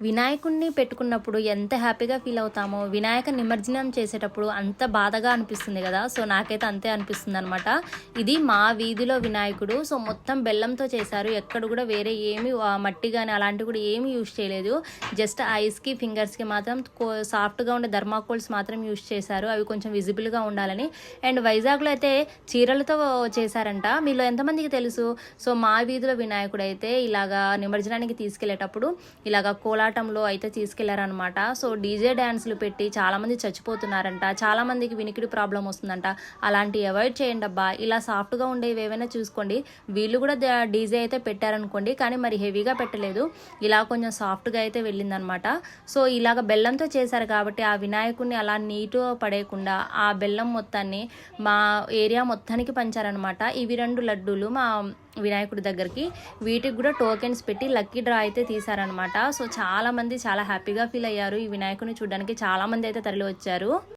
వినాయకుడిని పెట్టుకున్నప్పుడు ఎంత హ్యాపీగా ఫీల్ అవుతామో వినాయక నిమజ్జనం చేసేటప్పుడు అంత బాధగా అనిపిస్తుంది కదా. సో నాకైతే అంతే అనిపిస్తుంది అనమాట ఇది మా వీధిలో వినాయకుడు. సో మొత్తం బెల్లంతో చేశారు. ఎక్కడ కూడా వేరే ఏమి మట్టి కానీ అలాంటివి కూడా ఏమి యూజ్ చేయలేదు. జస్ట్ ఐస్కి ఫింగర్స్కి మాత్రం కో- సాఫ్ట్గా ఉండే ధర్మాకోల్స్ మాత్రం యూజ్ చేశారు. అవి కొంచెం విజిబుల్గా ఉండాలని. అండ్ వైజాగ్లో అయితే చీరలతో చేశారంట. మీలో ఎంతమందికి తెలుసు? సో మా వీధిలో వినాయకుడు అయితే ఇలాగా నిమజ్జనానికి తీసుకెళ్ళేటప్పుడు ఇలాగా కోలాటంలో అయితే తీసుకెళ్ళారనమాట సో డీజే డ్యాన్స్లు పెట్టి చాలామంది చచ్చిపోతున్నారంట. చాలామందికి వినికిడి ప్రాబ్లం వస్తుందంట. అలాంటి అవాయిడ్ చేయండి అబ్బా. ఇలా సాఫ్ట్గా ఉండేవి ఏవైనా చూసుకోండి. వీళ్ళు కూడా డీజే అయితే పెట్టారనుకోండి. కానీ మరి హెవీగా పెట్టలేదు. ఇలా కొంచెం సాఫ్ట్గా అయితే వెళ్ళిందనమాట సో ఇలాగ బెల్లంతో చేశారు కాబట్టి ఆ వినాయకుడిని అలా నీటుగా పడేయకుండా ఆ బెల్లం మొత్తాన్ని మా ఏరియా మొత్తానికి పంచారనమాట ఇవి రెండు లడ్డూలు మా వినాయకుడి దగ్గరికి వీటికి కూడా టోకెన్స్ పెట్టి లక్కీ డ్రా అయితే తీశారనమాట సో చాలా మంది చాలా హ్యాపీగా ఫీల్ అయ్యారు ఈ వినాయకుడిని చూడడానికి. చాలా మంది అయితే తరలి వచ్చారు